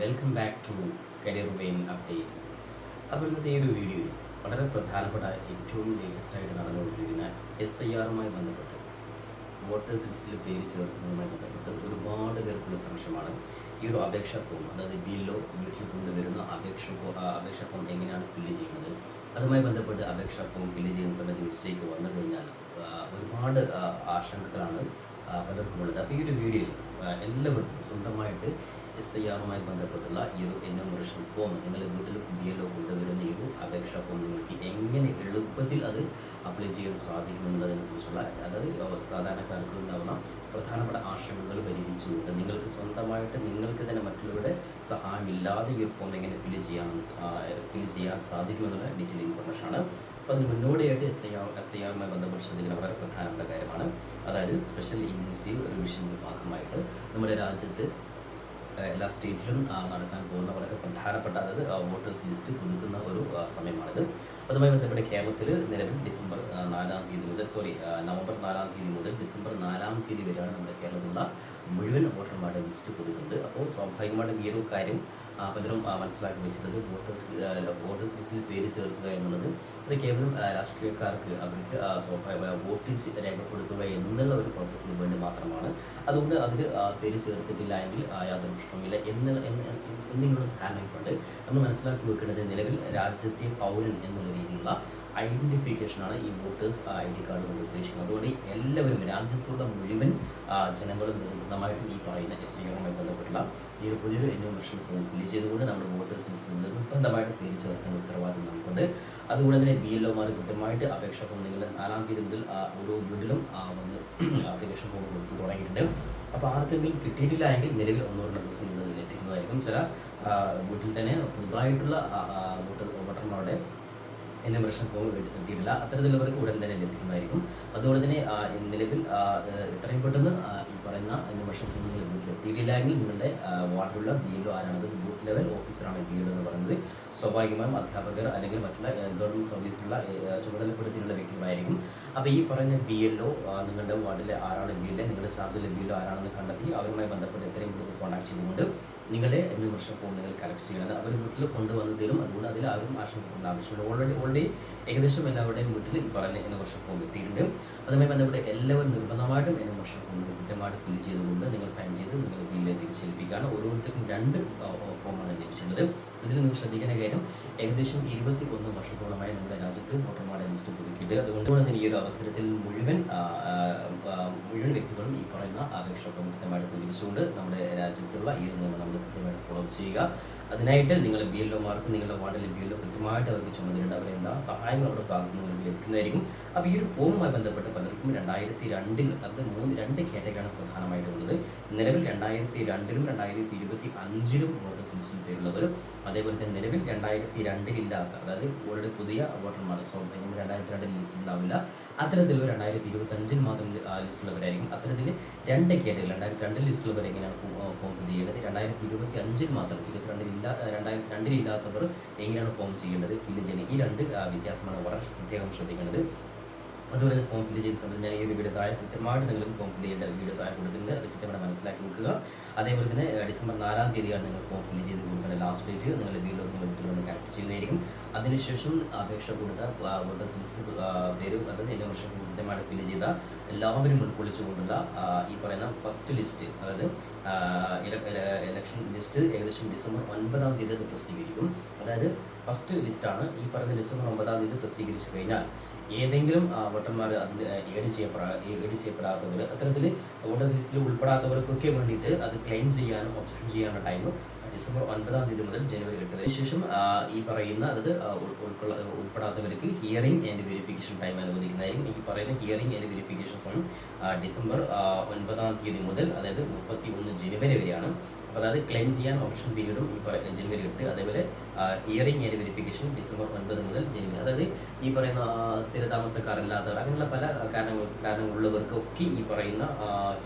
Welcome back to career vein updates അപ്പോൾ ഇന്നത്തെ ഈ ഒരു വീഡിയോയിൽ വളരെ പ്രധാനപ്പെട്ട ഏറ്റവും ലേറ്റസ്റ്റ് ആയിട്ട് നടന്നുകൊണ്ടിരിക്കുന്ന എസ് ഐ ആറുമായി ബന്ധപ്പെട്ട് വോട്ടേഴ്സ് ലിസ്റ്റിൽ പേര് ചേർക്കുന്നതുമായി ബന്ധപ്പെട്ട് ഒരുപാട് പേർക്കുള്ള സംശയമാണ്. ഈ ഒരു അപേക്ഷാ ഫോം അതായത് ബില്ലോ വീട്ടിൽ കൊണ്ടുവരുന്ന അപേക്ഷ അപേക്ഷാ ഫോം എങ്ങനെയാണ് ഫില്ല് ചെയ്യുന്നത്? അതുമായി ബന്ധപ്പെട്ട് അപേക്ഷാ ഫോം ഫില്ല് ചെയ്യുന്ന സമയത്ത് മിസ്റ്റേക്ക് വന്നു കഴിഞ്ഞാൽ ഒരുപാട് ആശങ്കകളാണ് പലർക്കുമുള്ളത്. അപ്പോൾ ഈ ഒരു വീഡിയോയിൽ എല്ലാവർക്കും സ്വന്തമായിട്ട് എസ് ഐ ആറുമായി ബന്ധപ്പെട്ടുള്ള ഈ ഒരു എന്യൂമറേഷൻ ഫോം നിങ്ങൾ വീട്ടിൽ ഒ കൊണ്ടുവരുന്ന ഈ ഒരു അപേക്ഷാ ഫോം നിങ്ങൾക്ക് എങ്ങനെ എളുപ്പത്തിൽ അത് അപ്ലൈ ചെയ്യാൻ സാധിക്കുമെന്നതിനെ കുറിച്ചുള്ള അതായത് സാധാരണക്കാർക്ക് ഉണ്ടാവുന്ന പ്രധാനപ്പെട്ട ആശങ്കകൾ പരിഹരിച്ചുകൊണ്ട് നിങ്ങൾക്ക് സ്വന്തമായിട്ട് നിങ്ങൾക്ക് തന്നെ മറ്റുള്ളവരുടെ സഹായമില്ലാതെ ഈ ഫോം എങ്ങനെ ഫില്ല് ചെയ്യാൻ ഫില്ല് ചെയ്യാൻ സാധിക്കുമെന്നുള്ള ഡീറ്റെയിൽ ഇൻഫർമേഷൻ ആണ്. അപ്പോൾ അതിന് മുന്നോടിയായിട്ട് S I R S I ആറുമായി ബന്ധപ്പെട്ട് ശ്രദ്ധിക്കുന്ന വളരെ പ്രധാനപ്പെട്ട കാര്യമാണ്. അതായത് സ്പെഷ്യൽ ഇന്റൻസീവ് റിവിഷന്റെ ഭാഗമായിട്ട് നമ്മുടെ രാജ്യത്ത് എല്ലാ സ്റ്റേറ്റിലും നടക്കാൻ പോകുന്ന വളരെ പ്രധാനപ്പെട്ട അതായത് വോട്ടേഴ്സ് ലിസ്റ്റ് പുതുക്കുന്ന ഒരു സമയമാണിത്. അതുമായി ബന്ധപ്പെട്ട് കേരളത്തിൽ നിലവിൽ ഡിസംബർ നാലാം തീയതി മുതൽ സോറി നവംബർ നാലാം തീയതി മുതൽ ഡിസംബർ നാലാം തീയതി വരെയാണ് നമ്മുടെ കേരളത്തിലുള്ള മുഴുവൻ വോട്ടർമാരുടെ ലിസ്റ്റ് പുതുക്കുന്നത്. അപ്പോൾ സ്വാഭാവികമായിട്ടും ഈ ഒരു കാര്യം പലരും മനസ്സിലാക്കി വെച്ചിട്ടുണ്ട്. വോട്ടേഴ്സ് വോട്ടേഴ്സ് ലിസ്റ്റിൽ പേര് ചേർക്കുക എന്നുള്ളത് അത് കേവലം രാഷ്ട്രീയക്കാർക്ക് അവർക്ക് സ്വാഭാവിക വോട്ട് രേഖപ്പെടുത്തുക എന്നുള്ള ഒരു പർപ്പസിന് വേണ്ടി മാത്രമാണ്. അതുകൊണ്ട് അതിൽ പേര് ചേർത്തിട്ടില്ല എങ്കിൽ യാതൊരു പ്രശ്നവുമില്ല എന്ന് എന്നിങ്ങനെയുള്ള എന്നിങ്ങനെയുള്ള ധാരണയുണ്ട് നമ്മൾ മനസ്സിലാക്കി വെക്കേണ്ടത് നിലവിൽ രാജ്യത്തെ പൗരൻ എന്നുള്ള രീതിയിലുള്ള ഐഡന്റിഫിക്കേഷനാണ് ഈ വോട്ടേഴ്സ് ഐ ഡി കാർഡ് കൊണ്ട് ഉദ്ദേശിക്കുന്നത്. അതുകൊണ്ട് എല്ലാവരും രാജ്യത്തുള്ള മുഴുവൻ ജനങ്ങളും നിർബന്ധമായിട്ടും ഈ പറയുന്ന എസ് ഐയുമായി ബന്ധപ്പെട്ടുള്ള ഈ ഒരു പുതിയൊരു ഫോം ഫില്ല് ചെയ്തുകൊണ്ട് നമ്മുടെ വോട്ടേഴ്സ് ലിസ്റ്റിൽ നിർബന്ധമായിട്ട് പേര് ചേർക്കേണ്ട ഉത്തരവാദിത്വം നമുക്കുണ്ട് അതുകൊണ്ട് തന്നെ ബി എൽ ഒമാർ കൃത്യമായിട്ട് അപേക്ഷ ഫോം നിങ്ങൾ നാലാം തീയതി മുതൽ ഓരോ വീട്ടിലും വന്ന് അപേക്ഷ ഫോം കൊടുത്ത് തുടങ്ങിയിട്ടുണ്ട്. അപ്പോൾ ആർക്കെങ്കിലും കിട്ടിയിട്ടില്ല എങ്കിൽ നിലവിൽ രണ്ടോ ദിവസം ഇത് ചില വീട്ടിൽ തന്നെ പുതുതായിട്ടുള്ള വോട്ടർ വോട്ടർമാരുടെ എന്യൂമറേഷൻ ഫോം എത്തിയിട്ടില്ല. അത്തരത്തിലുള്ളവർക്ക് ഉടൻ തന്നെ ലഭിക്കുന്നതായിരിക്കും. അതുപോലെ തന്നെ നിലവിൽ എത്രയും പെട്ടെന്ന് ഈ പറയുന്ന എന്യൂമറേഷൻ ഫോം നിങ്ങൾ വീട്ടിൽ എത്തിയിട്ടില്ല എങ്കിൽ നിങ്ങളുടെ വാർഡിലുള്ള ബി എൽ ആരാണത്? ബൂത്ത് ലെവൽ ഓഫീസറാണ് ബി എന്ന് പറയുന്നത്. സ്വാഭാവികമായും അധ്യാപകർ അല്ലെങ്കിൽ മറ്റുള്ള ഗവൺമെന്റ് സർവീസിലുള്ള ചുമതലപ്പെടുത്തിയിട്ടുള്ള വ്യക്തികളായിരിക്കും. അപ്പോൾ ഈ പറയുന്ന ബി എൽ ഒ നിങ്ങളുടെ വാർഡിലെ ആരാണ് ബി എൽ നിങ്ങളുടെ സാധ്യതയിലെ ബി എൽ ആരാണെന്ന് കണ്ടെത്തി അവരുമായി ബന്ധപ്പെട്ട് എത്രയും കൂടുതൽ കോൺടാക്ട് ചെയ്തുകൊണ്ട് നിങ്ങളുടെ വർഷം ഫോൺ നിങ്ങൾ കളക്ട് ചെയ്യണത് അവർ വീട്ടിൽ കൊണ്ടുവന്ന് തരും. അതുകൊണ്ട് അതിൽ ആരും ആശങ്കപ്പെടേണ്ട ആവശ്യമില്ല. ഓൾറെഡി ഓൾറെഡി ഏകദേശം എല്ലാവരുടെയും വീട്ടിൽ ഈ പറഞ്ഞ എന്യൂമറേഷൻ ഫോം എത്തിയിട്ടുണ്ട്. അതുമായി ബന്ധപ്പെട്ട് എല്ലാവരും നിർബന്ധമായിട്ടും വർഷം ഫോം കൃത്യമായിട്ട് ഫില്ല് ചെയ്തുകൊണ്ട് നിങ്ങൾ സൈൻ ചെയ്ത് നിങ്ങൾ ബില്ല് തിരിച്ചേൽപ്പിക്കുകയാണ് ഓരോരുത്തർക്കും രണ്ട് ഫോമാണ് ലഭിച്ചിട്ടുള്ളത് ഇതിൽ നിങ്ങൾ ശ്രദ്ധിക്കുന്ന കാര്യം ഏകദേശം ഇരുപത്തി ഒന്ന് വർഷത്തോളമായി നമ്മുടെ രാജ്യത്ത് വോട്ടർമാരുടെ ലിസ്റ്റ് പുതുക്കിയിട്ട് അതുകൊണ്ട് തന്നെ ഈ ഒരു അവസരത്തിൽ മുഴുവൻ മുഴുവൻ വ്യക്തികളും ഈ പറയുന്ന ആപേക്ഷകളൊക്കെ കൃത്യമായിട്ട് പൂരിപ്പിച്ചുകൊണ്ട് നമ്മുടെ രാജ്യത്തുള്ള ഈ ഒരു നിയമം നമ്മൾ കൃത്യമായിട്ട് ഫോളോ ചെയ്യുക. അതിനായിട്ട് നിങ്ങൾ ബി എൽ ഒമാർക്ക് നിങ്ങളുടെ വാർഡിലെ ബി എൽ ഒ കൃത്യമായിട്ട് അവർക്ക് ചുമതലയുണ്ട്. അവരെ എല്ലാ സഹായങ്ങളും അവരുടെ ഭാഗത്തു നിന്ന് ലഭിക്കുന്നതായിരിക്കും. അപ്പോൾ ഈ ഒരു ഫോമുമായി ബന്ധപ്പെട്ട് പലർക്കും രണ്ടായിരത്തി രണ്ടിൽ അത് മൂന്ന് രണ്ട് കാറ്റഗറിയാണ് പ്രധാനമായിട്ട് ഉള്ളത് നിലവിൽ രണ്ടായിരത്തി രണ്ടിലും രണ്ടായിരത്തി ഇരുപത്തി അഞ്ചിലും വോട്ടർ ലിസ്റ്റിൽ പേരുള്ളവരും അതേപോലെ തന്നെ നിലവിൽ രണ്ടായിരത്തി രണ്ടിലില്ലാത്ത അതായത് ഓൾറെഡി പുതിയ വോട്ടർമാർ സ്വാഭാവികം രണ്ടായിരത്തി രണ്ടിൽ ലിസ്റ്റ് ഉണ്ടാവില്ല. അത്തരത്തിൽ രണ്ടായിരത്തി ഇരുപത്തി അഞ്ചിൽ മാത്രം ലിസ്റ്റ് ഉള്ളവരായിരിക്കും അത്തരത്തിൽ രണ്ട് കാറ്റഗറി രണ്ടായിരത്തി രണ്ടിൽ ലിസ്റ്റിലുള്ളവർ എങ്ങനെയാണ് ഫോം ഫില്ല് ചെയ്യേണ്ടത്? രണ്ടായിരത്തി ഇരുപത്തി അഞ്ചിൽ മാത്രം ഇരുപത്തിരണ്ടിലില്ല രണ്ടായിരത്തി രണ്ടിലില്ലാത്തവർ എങ്ങനെയാണ് ഫോം ചെയ്യേണ്ടത്? ഫില്ല് ചെയ്യുന്നത് ഈ രണ്ട് വ്യത്യാസമാണ് വളരെ പ്രത്യേകം ശ്രദ്ധിക്കേണ്ടത്. അതുപോലെ ഫോം ഫില്ല് ചെയ്ത് സമയത്ത് ഞാൻ ഈ ഒരു വീഡിയോ താഴെ കൃത്യമായിട്ട് നിങ്ങൾ ഫോം ഫില്ല് ചെയ്യേണ്ട വീഡിയോ താഴെ കൊടുത്തിട്ടുണ്ട്. അത് കൃത്യമായിട്ട് മനസ്സിലാക്കി വെക്കുക. അതേപോലെ തന്നെ ഡിസംബർ നാലാം തീയതിയാണ് നിങ്ങൾ ഫോം ഫില്ല് ചെയ്ത് കൊടുക്കേണ്ട ലാസ്റ്റ് ഡേറ്റ് നിങ്ങൾ വീഡിയോ നിങ്ങൾ വന്ന് കളക്ട് ചെയ്യുന്നതായിരിക്കും. അതിനുശേഷം അപേക്ഷ കൊടുത്ത വോട്ടേഴ്സ് ലിസ്റ്റ് പേര് അതായത് എല്ലാ വർഷം കൃത്യമായിട്ട് ഫില്ല് ചെയ്ത എല്ലാവരും ഉൾക്കൊള്ളിച്ചുകൊണ്ടുള്ള കൊണ്ടുള്ള ഈ പറയുന്ന ഫസ്റ്റ് ലിസ്റ്റ് അതായത് ഇലക്ഷൻ ലിസ്റ്റ് ഏകദേശം ഡിസംബർ ഒൻപതാം തീയതി അത് പ്രസിദ്ധീകരിക്കും. അതായത് ഫസ്റ്റ് ലിസ്റ്റാണ് ഈ പറഞ്ഞ ഡിസംബർ ഒമ്പതാം തീയതി പ്രസിദ്ധീകരിച്ചു കഴിഞ്ഞാൽ ഏതെങ്കിലും വോട്ടർമാർ അതിൽ ഏഡ് ചെയ്യപ്പെടാ ഏഡ് ചെയ്യപ്പെടാത്തവർ അത്തരത്തിൽ വോട്ടേഴ്സ് ലിസ്റ്റിൽ ഉൾപ്പെടാത്തവർക്കൊക്കെ വേണ്ടിയിട്ട് അത് ക്ലെയിം ചെയ്യാനും ഓപ്ഷൻ ചെയ്യാനുള്ള ടൈം ഡിസംബർ ഒൻപതാം തീയതി മുതൽ ജനുവരി എട്ട് വരെ ശേഷം ഈ പറയുന്ന അതായത് ഉൾപ്പെടാത്തവർക്ക് ഹിയറിംഗ് ആൻഡ് വെരിഫിക്കേഷൻ ടൈം അനുവദിക്കുന്നതായിരിക്കും. ഈ പറയുന്ന ഹിയറിംഗ് ആൻഡ് വെരിഫിക്കേഷൻ ആ, ഡിസംബർ ഒൻപതാം തീയതി മുതൽ അതായത് മുപ്പത്തി ഒന്ന് ജനുവരി വരെയാണ് അപ്പോൾ അതായത് ക്ലെയിം ചെയ്യാൻ ഓപ്ഷൻ പീരീഡും ഈ പറയുന്ന ജനുവരി എട്ട് അതേപോലെ ഇയറിംഗ് ആൻഡ് വെരിഫിക്കേഷൻ ഡിസംബർ ഒൻപത് മുതൽ ജനുവരി. അതായത് ഈ പറയുന്ന സ്ഥിര സ്ഥിരതാമസക്കാരല്ലാത്തവർ അങ്ങനെയുള്ള പല കാരണങ്ങൾ കാരണങ്ങളുള്ളവർക്കൊക്കെ ഈ പറയുന്ന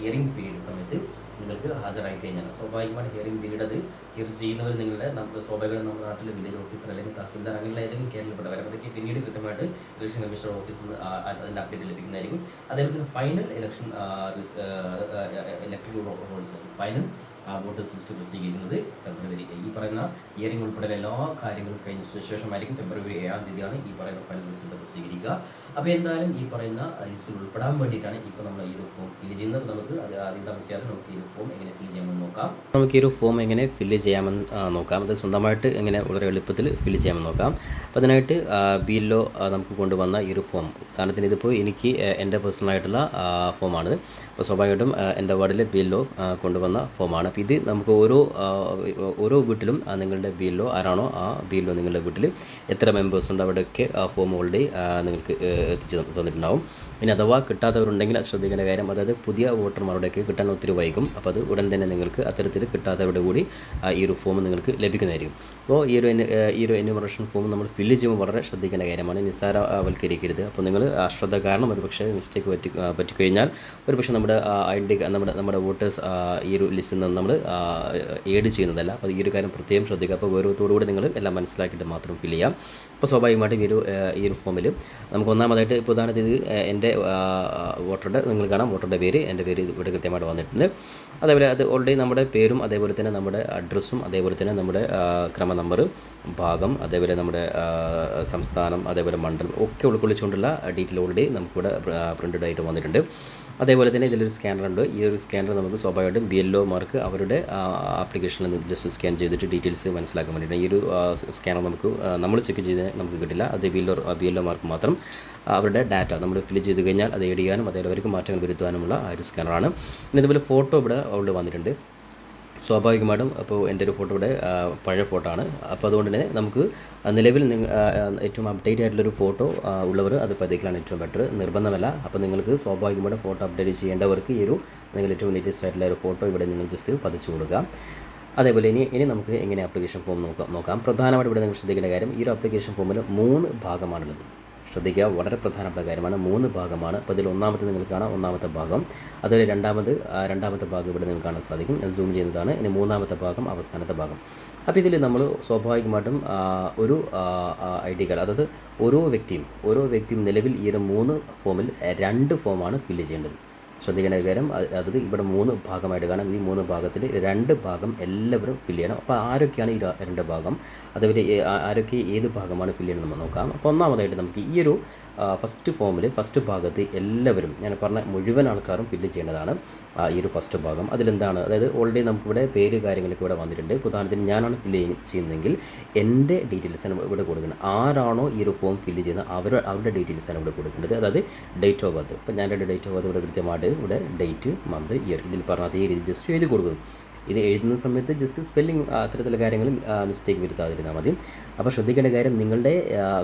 ഇയറിംഗ് പീരീഡ് സമയത്ത് നിങ്ങൾക്ക് ഹാജരായി കഴിഞ്ഞാൽ സ്വാഭാവികമായിട്ട് ഹിയറിംഗ് പീരീഡ് അത് ഹിയർ ചെയ്യുന്നവർ നിങ്ങളുടെ നമ്മുടെ സ്വാഭാവികം നമ്മുടെ നാട്ടിലെ വില്ലേജ് ഓഫീസർ അല്ലെങ്കിൽ തഹസിൽദാർ അങ്ങനെയുള്ള ഏതെങ്കിലും കേരളപ്പെട്ടവർ അതൊക്കെ പിന്നീട് കൃത്യമായിട്ട് ഇലക്ഷൻ കമ്മീഷണർ ഓഫീസിൽ നിന്ന് അതിന്റെ അപ്ഡേറ്റ് ലഭിക്കുന്നതായിരിക്കും. അതേപോലെ തന്നെ final election electric rolls final voters list പ്രസിദ്ധീകരിക്കുന്നത് ഫെബ്രുവരി ഈ പറയുന്ന ഇയറിംഗ് ഉൾപ്പെടെ എല്ലാ കാര്യങ്ങളും കഴിഞ്ഞ ശേഷമായിരിക്കും ഫെബ്രുവരി ഏഴാം തീയതിയാണ് ഈ പറയുന്ന ഫൈനൽ റിസൾട്ട് പ്രസിദ്ധീകരിക്കുക. അപ്പോൾ എന്തായാലും ഈ പറയുന്ന ലിസ്റ്റിൽ ഉൾപ്പെടാൻ വേണ്ടിയിട്ടാണ് ഇപ്പോൾ നമ്മൾ ഈ ഒരു ഫോം ഫില്ല് ചെയ്യുന്നത്. നമുക്ക് അത് ആദ്യം താമസിയാതെ നമുക്ക് ഈ ഒരു ഫോം എങ്ങനെ ഫില്ല് ചെയ്യാമെന്ന് നോക്കാം. നമുക്ക് ഈ ഒരു ഫോം എങ്ങനെ ഫില്ല് ചെയ്യാമെന്ന് നോക്കാം. അത് സ്വന്തമായിട്ട് എങ്ങനെ വളരെ എളുപ്പത്തിൽ ഫില്ല് ചെയ്യാമെന്ന് നോക്കാം. അപ്പോൾ അതിനായിട്ട് ബി നമുക്ക് കൊണ്ടുവന്ന ഈ ഒരു ഫോം കാരണത്തിന് ഇതിപ്പോൾ എനിക്ക് എന്റെ പേഴ്സണലായിട്ടുള്ള ഫോമാണ് അപ്പോൾ സ്വാഭാവികമായിട്ടും എന്റെ വാർഡിലെ ബി എൽ കൊണ്ടുവന്ന ഫോമാണ്. അപ്പോൾ ഇത് നമുക്ക് ഓരോ ഓരോ വീട്ടിലും നിങ്ങളുടെ ബി എൽ ആരാണോ ആ ബി എൽ നിങ്ങളുടെ വീട്ടിൽ എത്ര മെമ്പേഴ്സ് ഉണ്ട് അവിടെയൊക്കെ ആ ഫോം ഓൾറെഡി നിങ്ങൾക്ക് എത്തിച്ച് തന്നിട്ടുണ്ടാവും. ഇനി അഥവാ കിട്ടാത്തവരുണ്ടെങ്കിൽ അത് ശ്രദ്ധിക്കേണ്ട കാര്യം അതായത് പുതിയ വോട്ടർമാരുടെയൊക്കെ കിട്ടാൻ ഒത്തിരി വൈകും. അപ്പോൾ അത് ഉടൻ തന്നെ നിങ്ങൾക്ക് അത്തരത്തിൽ കിട്ടാത്തവരുടെ കൂടി ഈ ഒരു ഫോം നിങ്ങൾക്ക് ലഭിക്കുന്നതായിരിക്കും. അപ്പോൾ ഈ ഒരു ഈ ഒരു എന്യൂമറേഷൻ ഫോം നമ്മൾ ഫില്ല് ചെയ്യുമ്പോൾ വളരെ ശ്രദ്ധിക്കേണ്ട കാര്യമാണ്. നിസ്സാരവൽക്കരിക്കരുത്. അപ്പോൾ നിങ്ങൾ അശ്രദ്ധ കാരണം ഒരു പക്ഷേ മിസ്റ്റേക്ക് പറ്റി പറ്റിക്കഴിഞ്ഞാൽ ഒരു പക്ഷേ നമ്മുടെ ഐഡന്റി നമ്മുടെ നമ്മുടെ വോട്ടേഴ്സ് ഈ ഒരു ലിസ്റ്റിൽ നിന്ന് നമ്മൾ ഏഡ് ചെയ്യുന്നതല്ല. അപ്പോൾ ഈ ഒരു കാര്യം പ്രത്യേകം ശ്രദ്ധിക്കുക. അപ്പോൾ ഗൗരവത്തോടുകൂടി നിങ്ങൾ എല്ലാം മനസ്സിലാക്കിയിട്ട് മാത്രം ഫില്ല് ചെയ്യാം. അപ്പോൾ സ്വാഭാവികമായിട്ടും ഈ ഒരു ഈ ഒരു ഫോമിൽ നമുക്ക് ഒന്നാമതായിട്ട് ഇപ്പോൾ ഉദാഹരണത്തിന് ആ, എന്റെ വോട്ടറുടെ നിങ്ങൾ കാണാം വോട്ടറുടെ പേര് എന്റെ പേര് ഇവിടെ കൃത്യമായിട്ട് വന്നിട്ടുണ്ട്. അതേപോലെ അത് ഓൾറെഡി നമ്മുടെ പേരും അതേപോലെ തന്നെ നമ്മുടെ അഡ്രസ്സും അതേപോലെ തന്നെ നമ്മുടെ ക്രമ നമ്പർ ഭാഗം അതേപോലെ നമ്മുടെ സംസ്ഥാനം അതേപോലെ മണ്ഡലം ഒക്കെ ഉൾക്കൊള്ളിച്ചുകൊണ്ടുള്ള ഡീറ്റെയിൽ ഓൾറെഡി നമുക്കിവിടെ പ്രിന്റഡ് ആയിട്ട് വന്നിട്ടുണ്ട്. അതേപോലെ തന്നെ ഇതിലൊരു സ്കാനർ ഉണ്ട്. ഈ ഒരു സ്കാനർ നമുക്ക് സ്വാഭാവികമായിട്ടും ബി എൽ അവരുടെ ആപ്ലിക്കേഷനിൽ നിന്ന് ജസ്റ്റ് സ്കാൻ ചെയ്തിട്ട് ഡീറ്റെയിൽസ് മനസ്സിലാക്കാൻ വേണ്ടിയിട്ട് ഈ ഒരു സ്കാനർ നമുക്ക് നമ്മൾ ചെക്ക് ചെയ്ത് നമുക്ക് കിട്ടില്ല. അത് B L O B L ഒമാർക്ക് മാത്രം. അവരുടെ ഡാറ്റ നമ്മൾ ഫില്ല് ചെയ്ത് കഴിഞ്ഞാൽ അത് ഏഡ് ചെയ്യാനും അതേപോലെ അവർക്ക് മാറ്റങ്ങൾ വരുത്താനുമുള്ള ആ ഒരു സ്കാനറാണ്. പിന്നെ ഇതുപോലെ ഫോട്ടോ ഇവിടെ അവിടെ വന്നിട്ടുണ്ട്. സ്വാഭാവികമായിട്ടും അപ്പോൾ എന്റെ ഒരു ഫോട്ടോ ഇവിടെ പഴയ ഫോട്ടോ ആണ്. അപ്പോൾ അതുകൊണ്ട് തന്നെ നമുക്ക് നിലവിൽ നിങ്ങൾ ഏറ്റവും അപ്ഡേറ്റ് ആയിട്ടുള്ളൊരു ഫോട്ടോ ഉള്ളവർ അത് പതിക്കലാണ് ഏറ്റവും ബെറ്റർ നിർബന്ധമല്ല. അപ്പോൾ നിങ്ങൾക്ക് സ്വാഭാവികമായിട്ടും ഫോട്ടോ അപ്ഡേറ്റ് ചെയ്യേണ്ടവർക്ക് ഈ ഒരു നിങ്ങൾ ഏറ്റവും ലേറ്റസ്റ്റ് ആയിട്ടുള്ള ഒരു ഫോട്ടോ ഇവിടെ നിങ്ങൾ ജസ്റ്റ് പതിച്ചു കൊടുക്കുക. അതേപോലെ ഇനി ഇനി നമുക്ക് എങ്ങനെ ആപ്ലിക്കേഷൻ ഫോം നോക്കാം നോക്കാം. പ്രധാനമായിട്ട് ഇവിടെ നിങ്ങൾ ശ്രദ്ധിക്കേണ്ട കാര്യം ഈ ഒരു ആപ്ലിക്കേഷൻ ഫോമിൽ മൂന്ന് ഭാഗമാണുള്ളത്. ശ്രദ്ധിക്കുക. വളരെ പ്രധാനപ്പെട്ട കാര്യമാണ്. മൂന്ന് ഭാഗമാണ്. അപ്പോൾ ഇതിൽ ഒന്നാമത്തെ നിങ്ങൾ കാണാം. ഒന്നാമത്തെ ഭാഗം. അതുപോലെ രണ്ടാമത് രണ്ടാമത്തെ ഭാഗം ഇവിടെ നിങ്ങൾ കാണാൻ സാധിക്കും. ഞാൻ സൂം ചെയ്യുന്നതാണ് ഇനി മൂന്നാമത്തെ ഭാഗം അവസാനത്തെ ഭാഗം. അപ്പോൾ ഇതിൽ നമ്മൾ സ്വാഭാവികമായിട്ടും ഒരു ഐ ഡി കാർഡ് അതായത് ഓരോ വ്യക്തിയും ഓരോ വ്യക്തിയും നിലവിൽ ഈ ഒരു മൂന്ന് ഫോമിൽ രണ്ട് ഫോമാണ് ഫില്ല് ചെയ്യേണ്ടത്. ശ്രദ്ധിക്കേണ്ട ഒരു കാര്യം അത് ഇവിടെ മൂന്ന് ഭാഗമായിട്ട് കാണാം. ഈ മൂന്ന് ഭാഗത്തിൽ രണ്ട് ഭാഗം എല്ലാവരും ഫില്ല് ചെയ്യണം. അപ്പോൾ ആരൊക്കെയാണ് ഈ രണ്ട് ഭാഗം? അതുപോലെ ആരൊക്കെ ഏത് ഭാഗമാണ് ഫില്ല് ചെയ്യണം നമ്മൾ നോക്കാം. അപ്പോൾ ഒന്നാമതായിട്ട് നമുക്ക് ഈ ഒരു ഫസ്റ്റ് ഫോമിൽ ഫസ്റ്റ് ഭാഗത്ത് എല്ലാവരും ഞാൻ പറഞ്ഞ മുഴുവൻ ആൾക്കാരും ഫില്ല് ചെയ്യേണ്ടതാണ് ഈ ഒരു ഫസ്റ്റ് ഭാഗം. അതിലെന്താണ്? അതായത് ഓൾറെഡി നമുക്കിവിടെ പേര് കാര്യങ്ങളൊക്കെ ഇവിടെ വന്നിട്ടുണ്ട്. ഉദാഹരണത്തിന് ഞാനാണ് ഫില്ല് ചെയ്യുന്നതെങ്കിൽ എന്റെ ഡീറ്റെയിൽസാണ് ഇവിടെ കൊടുക്കുന്നത്. ആരാണോ ഈ ഒരു ഫോം ഫില്ല് ചെയ്യുന്നത്? അവർ അവരുടെ ഡീറ്റെയിൽസാണ് ഇവിടെ കൊടുക്കേണ്ടത്. അതായത് ഡേറ്റ് ഓഫ് ബർത്ത് ഇപ്പോൾ ഞാൻ ഡേറ്റ് ഓഫ് ബർത്ത് ഇവിടെ കൃത്യമായിട്ട് ഇവിടെ ഡേറ്റ് മന്ത് ഇയർ ഇതിൽ പറഞ്ഞ അതേ രീതി ജസ്റ്റ് എഴുതി കൊടുക്കുന്നു. ഇത് എഴുതുന്ന സമയത്ത് ജസ്റ്റ് സ്പെല്ലിംഗ് അത്തരത്തിലുള്ള കാര്യങ്ങളും മിസ്റ്റേക്ക് വരുത്താതിരുന്നാൽ മതി. അപ്പോൾ ശ്രദ്ധിക്കേണ്ട കാര്യം നിങ്ങളുടെ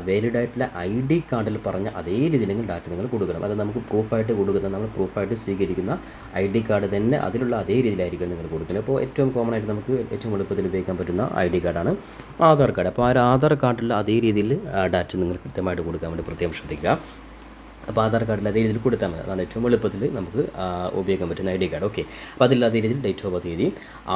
വാലിഡ് ആയിട്ടുള്ള ഐ ഡി കാർഡിൽ പറഞ്ഞ അതേ രീതിയിൽ നിങ്ങൾ ഡാറ്റ നിങ്ങൾ കൊടുക്കണം. അത് നമുക്ക് പ്രൂഫായിട്ട് കൊടുക്കുന്ന നമ്മൾ പ്രൂഫായിട്ട് സ്വീകരിക്കുന്ന ഐ ഡി കാർഡ് തന്നെ അതിലുള്ള അതേ രീതിയിലായിരിക്കും നിങ്ങൾ കൊടുക്കുന്നത്. അപ്പോൾ ഏറ്റവും കോമൺ ആയിട്ട് നമുക്ക് ഏറ്റവും എളുപ്പത്തിൽ ഉപയോഗിക്കാൻ പറ്റുന്ന ഐ ഡി കാർഡാണ് ആധാർ കാർഡ്. അപ്പോൾ ആ ഒരു ആധാർ കാർഡിൽ അതേ രീതിയിൽ ഡാറ്റ നിങ്ങൾ കൃത്യമായിട്ട് കൊടുക്കാൻ വേണ്ടി പ്രത്യേകം ശ്രദ്ധിക്കുക. അപ്പോൾ ആധാർ കാർഡിൽ അതേ രീതിയിൽ കൊടുത്താൽ മതി. അതാണ് ഏറ്റവും എളുപ്പത്തിൽ നമുക്ക് ഉപയോഗിക്കാൻ പറ്റുന്ന ഐ ഡി കാർഡ്. ഓക്കെ. അപ്പോൾ അതിൽ അതേ രീതിയിൽ ഡേറ്റ് ഓഫ് ബർത്ത് തീയതി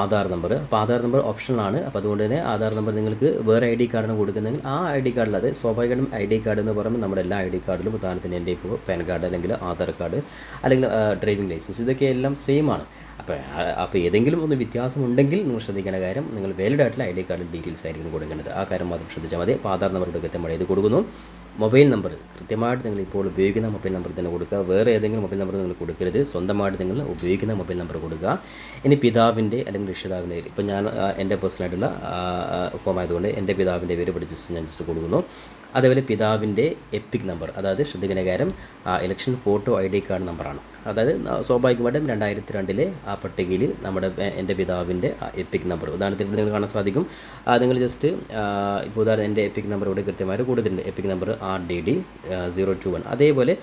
ആധാർ നമ്പർ. അപ്പോൾ ആധാർ നമ്പർ ഓപ്ഷനാണ് അപ്പോൾ അതുകൊണ്ട് തന്നെ ആധാർ നമ്പർ നിങ്ങൾക്ക് വേറെ ഐ ഡി കാർഡിന് കൊടുക്കുന്നെങ്കിൽ ആ ഐ ഡി കാർഡിൽ അത് സ്വാഭാവികമായും ഐ ഡി കാർഡ് എന്ന് പറയുമ്പോൾ നമ്മുടെ എല്ലാ ഐ ഡി കാർഡിലും ഉദാഹരണത്തിന് എന്റെ ഇപ്പോൾ പാൻ കാർഡ് അല്ലെങ്കിൽ ആധാർ കാർഡ് അല്ലെങ്കിൽ ഡ്രൈവിംഗ് ലൈസൻസ് ഇതൊക്കെ എല്ലാം സെയിം ആണ്. അപ്പോൾ അപ്പോൾ ഏതെങ്കിലും ഒന്ന് വ്യത്യാസമുണ്ടെങ്കിൽ നിങ്ങൾ ശ്രദ്ധിക്കേണ്ട കാര്യം നിങ്ങൾ വാലിഡ് ആയിട്ടുള്ള ഐ ഡി കാർഡിൽ ഡീറ്റെയിൽസ് ആയിരിക്കും കൊടുക്കേണ്ടത്. ആ കാര്യം മാത്രം ശ്രദ്ധിച്ചാൽ മതി. അപ്പോൾ ആധാർ നമ്പർ കൃത്യമായി ഇത് കൊടുക്കുന്നു. മൊബൈൽ നമ്പർ കൃത്യമായിട്ട് നിങ്ങൾ ഇപ്പോൾ ഉപയോഗിക്കുന്ന മൊബൈൽ നമ്പർ തന്നെ കൊടുക്കുക. വേറെ ഏതെങ്കിലും മൊബൈൽ നമ്പർ നിങ്ങൾ കൊടുക്കരുത്. സ്വന്തമായിട്ട് നിങ്ങൾ ഉപയോഗിക്കുന്ന മൊബൈൽ നമ്പർ കൊടുക്കുക. ഇനി പിതാവിന്റെ അല്ലെങ്കിൽ രക്ഷിതാവിന്റെ പേര്. ഇപ്പോൾ ഞാൻ എന്റെ പേഴ്സണലായിട്ടുള്ള ഫോം ആയതുകൊണ്ട് എന്റെ പിതാവിന്റെ പേര് ജസ്റ്റ് ഞാൻ ജസ്റ്റ് കൊടുക്കുന്നു. അതേപോലെ പിതാവിന്റെ എപ്പിക് നമ്പർ അതായത് ശ്രദ്ധിക്കുന്ന കാര്യം election photo I D card നമ്പറാണ് അതായത് സ്വാഭാവികമായിട്ടും രണ്ടായിരത്തി രണ്ടിലെ ആ പട്ടികയിൽ നമ്മുടെ എന്റെ പിതാവിന്റെ എപ്പിക് നമ്പർ ഉദാഹരണത്തിന് നിങ്ങൾ കാണാൻ സാധിക്കും. നിങ്ങൾ ജസ്റ്റ് ഇപ്പോൾ ഉദാഹരണം എന്റെ എപ്പിക് നമ്പർ ഇവിടെ കൃത്യമായിട്ട് കൊടുത്തിട്ടുണ്ട്. EPIC number R D D zero two one അതേപോലെ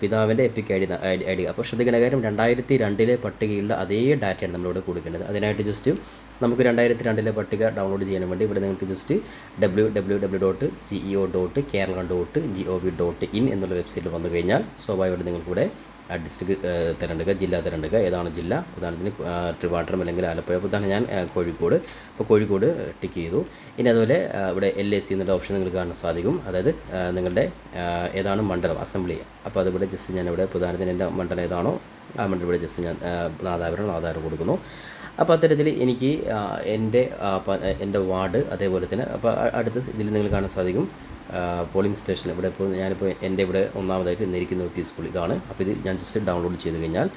പിതാവിന്റെ EPIC I D I D. അപ്പോൾ ശ്രദ്ധിക്കേണ്ട കാര്യം രണ്ടായിരത്തി രണ്ടിലെ പട്ടികയിലുള്ള അതേ ഡാറ്റയാണ് നമ്മളിവിടെ കൊടുക്കേണ്ടത്. അതിനായിട്ട് ജസ്റ്റ് നമുക്ക് രണ്ടായിരത്തി രണ്ടിലെ പട്ടിക ഡൗൺലോഡ് ചെയ്യാൻ വേണ്ടി ഇവിടെ നിങ്ങൾക്ക് just W W W dot CEO dot Kerala dot G O V dot in എന്നുള്ള വെബ്സൈറ്റിൽ വന്നു കഴിഞ്ഞാൽ സ്വാഭാവികമായിട്ട് നിങ്ങൾക്കിവിടെ ഡിസ്ട്രിക്ട് തിരഞ്ഞെടുക്കുക ജില്ല തിരഞ്ഞെടുക്കുക ഏതാണ് ജില്ല? ഉദാഹരണത്തിന് ട്രിവാൻഡ്രം അല്ലെങ്കിൽ ആലപ്പുഴ. ഇതാണ് ഞാൻ കോഴിക്കോട്. അപ്പോൾ കോഴിക്കോട് ടിക്ക് ചെയ്തു. ഇനി അതുപോലെ ഇവിടെ എൽ എ സി എന്നുള്ള ഓപ്ഷൻ നിങ്ങൾക്ക് കാണാൻ സാധിക്കും. അതായത് നിങ്ങളുടെ ഏതാണ് മണ്ഡലം അസംബ്ലി. അപ്പോൾ അതിവിടെ ജസ്റ്റ് ഞാനിവിടെ ഉദാഹരണത്തിന് എന്റെ മണ്ഡലം ഏതാണോ ആ മണ്ഡലം ഇവിടെ ജസ്റ്റ് ഞാൻ ആധാരം നാദാപുരം കൊടുക്കുന്നു. അപ്പോൾ അത്തരത്തിൽ എനിക്ക് എന്റെ എന്റെ വാർഡ് അതേപോലെ തന്നെ അപ്പോൾ അടുത്ത ഇതിൽ നിങ്ങൾ കാണാൻ സാധിക്കും. പോളിംഗ് സ്റ്റേഷൻ ഇവിടെ ഇപ്പോൾ ഞാനിപ്പോൾ എന്റെ ഇവിടെ ഒന്നാമതായിട്ട് നിന്നിരിക്കുന്ന ഒരു പി സ്കൂൾ ഇതാണ്. അപ്പോൾ ഇത് ഞാൻ ജസ്റ്റ് ഡൗൺലോഡ് ചെയ്ത് കഴിഞ്ഞാൽ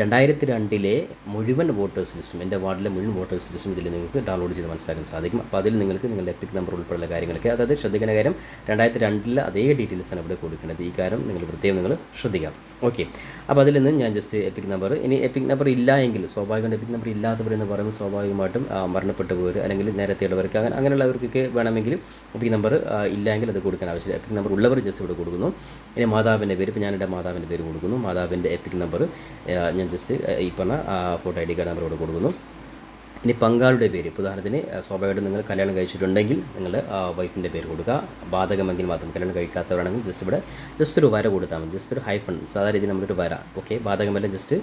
രണ്ടായിരത്തി രണ്ടിലെ മുഴുവൻ വോട്ടേഴ്സ് ലിസ്റ്റും എന്റെ വാർഡിലെ മുഴുവൻ വോട്ടേഴ്സ് ലിസ്റ്റും ഇതിൽ നിങ്ങൾക്ക് ഡൗൺലോഡ് ചെയ്ത് മനസ്സിലാക്കാൻ സാധിക്കും. അപ്പോൾ അതിൽ നിങ്ങൾക്ക് നിങ്ങളുടെ എപ്പിക് നമ്പർ ഉൾപ്പെടെയുള്ള കാര്യങ്ങളൊക്കെ അതായത് ശ്രദ്ധിക്കേണ്ട കാര്യം രണ്ടായിരത്തി രണ്ടിലെ അതേ ഡീറ്റെയിൽസാണ് ഇവിടെ കൊടുക്കുന്നത് ഈ കാര്യം നിങ്ങൾ പ്രത്യേകം നിങ്ങൾ ശ്രദ്ധിക്കാം ഓക്കെ. അപ്പോൾ അതിൽ നിന്ന് ഞാൻ ജസ്റ്റ് എപ്പിക് നമ്പർ ഇനി എപ്പിക് നമ്പർ ഇല്ല എങ്കിൽ സ്വാഭാവികമായിട്ട് എപ്പിക് നമ്പർ ഇല്ലാത്തവരെന്ന് പറയുമ്പോൾ സ്വാഭാവികമായിട്ടും മരണപ്പെട്ടു പോയവർ അല്ലെങ്കിൽ നേരത്തെ ഉള്ളവർക്ക് അങ്ങനെ അങ്ങനെയുള്ളവർക്കൊക്കെ വേണമെങ്കിൽ എപ്പിക് നമ്പർ ഇല്ല അത് കൊടുക്കാൻ ആവശ്യമില്ല. എപ്പിക് നമ്പർ ഉള്ളവർ ജസ്റ്റ് ഇവിടെ കൊടുക്കുന്നു. ഇനി മാതാവിന്റെ പേര് ഇപ്പോൾ ഞാൻ എന്റെ മാതാവിന്റെ പേര് കൊടുക്കുന്നു. മാതാവിന്റെ എപ്പിക് നമ്പർ ഞാൻ ജസ്റ്റ് ഈ പറഞ്ഞ photo I D card number ഇവിടെ കൊടുക്കുന്നു. ഇനി പങ്കാളിയുടെ പേര്. ഉദാഹരണത്തിന് സ്വാഭാവികമായിട്ട് നിങ്ങൾ കല്യാണം കഴിച്ചിട്ടുണ്ടെങ്കിൽ നിങ്ങൾ വൈഫിന്റെ പേര് കൊടുക്കുക. ബാധകമെങ്കിൽ മാത്രം കല്യാണം കഴിക്കാത്തവരാണെങ്കിൽ ജസ്റ്റ് ഇവിടെ ജസ്റ്റ് ഒരു വര കൊടുത്താൽ മതി. ജസ്റ്റ് ഒരു ഹൈഫൺ സാധാരണ രീതിയിൽ നമ്മളൊരു വര. ഓക്കെ ബാധകമല്ല ജസ്റ്റ്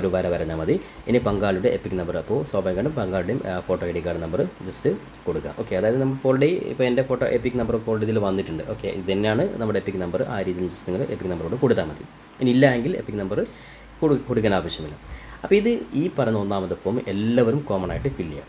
ഒരു വര വരഞ്ഞാൽ മതി. ഇനി പങ്കാളിയുടെ എപ്പിക് നമ്പർ അപ്പോൾ സ്വാഭാവികമായിട്ടും പങ്കാളിയുടെയും photo I D card number just കൊടുക്കുക. ഓക്കെ അതായത് നമ്മൾ ഓൾറെഡി ഇപ്പോൾ എന്റെ ഫോട്ടോ എപ്പിക് നമ്പർ ഓൾറെഡി ഇതിൽ വന്നിട്ടുണ്ട്. ഓക്കെ ഇത് തന്നെയാണ് നമ്മുടെ എപ്പിക് നമ്പർ ആ രീതിയിൽ ജസ്റ്റ് നിങ്ങൾ എപ്പിക് നമ്പറോട് കൊടുത്താൽ മതി. ഇനി ഇല്ല എങ്കിൽ എപ്പിക് നമ്പർ കൊടുക്കേണ്ട ആവശ്യമില്ല. അപ്പോൾ ഇത് ഈ പറഞ്ഞ ഒന്നാമത്തെ ഫോം എല്ലാവരും കോമൺ ആയിട്ട് ഫില്ല് ചെയ്യാം.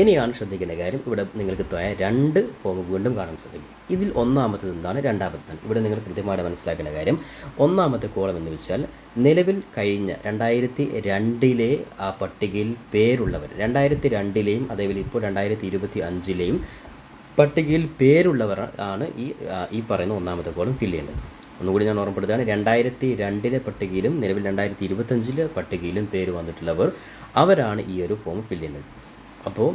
ഇനിയാണ് ശ്രദ്ധിക്കേണ്ട കാര്യം. ഇവിടെ നിങ്ങൾക്ക് തോയ രണ്ട് ഫോം വീണ്ടും കാണാൻ സാധിക്കും. ഇതിൽ ഒന്നാമത്തത് എന്താണ്? രണ്ടാമത്തതാണ് ഇവിടെ നിങ്ങൾ കൃത്യമായിട്ട് മനസ്സിലാക്കേണ്ട കാര്യം ഒന്നാമത്തെ കോളം എന്ന് വെച്ചാൽ നിലവിൽ കഴിഞ്ഞ രണ്ടായിരത്തി രണ്ടിലെ ആ പട്ടികയിൽ പേരുള്ളവർ രണ്ടായിരത്തി രണ്ടിലെയും അതേപോലെ ഇപ്പോൾ രണ്ടായിരത്തി ഇരുപത്തി അഞ്ചിലെയും പട്ടികയിൽ പേരുള്ളവർ ആണ് ഈ ഈ പറയുന്ന ഒന്നാമത്തെ കോളം ഫില്ല് ചെയ്യേണ്ടത്. ഒന്നുകൂടി ഞാൻ ഓർമ്മപ്പെടുത്തുകയാണ്. രണ്ടായിരത്തി രണ്ടിലെ പട്ടികയിലും നിലവിൽ രണ്ടായിരത്തി ഇരുപത്തഞ്ചിലെ പട്ടികയിലും പേര് വന്നിട്ടുള്ളവർ അവരാണ് ഈ ഒരു ഫോം ഫില്ല് ചെയ്യുന്നത്. അപ്പോൾ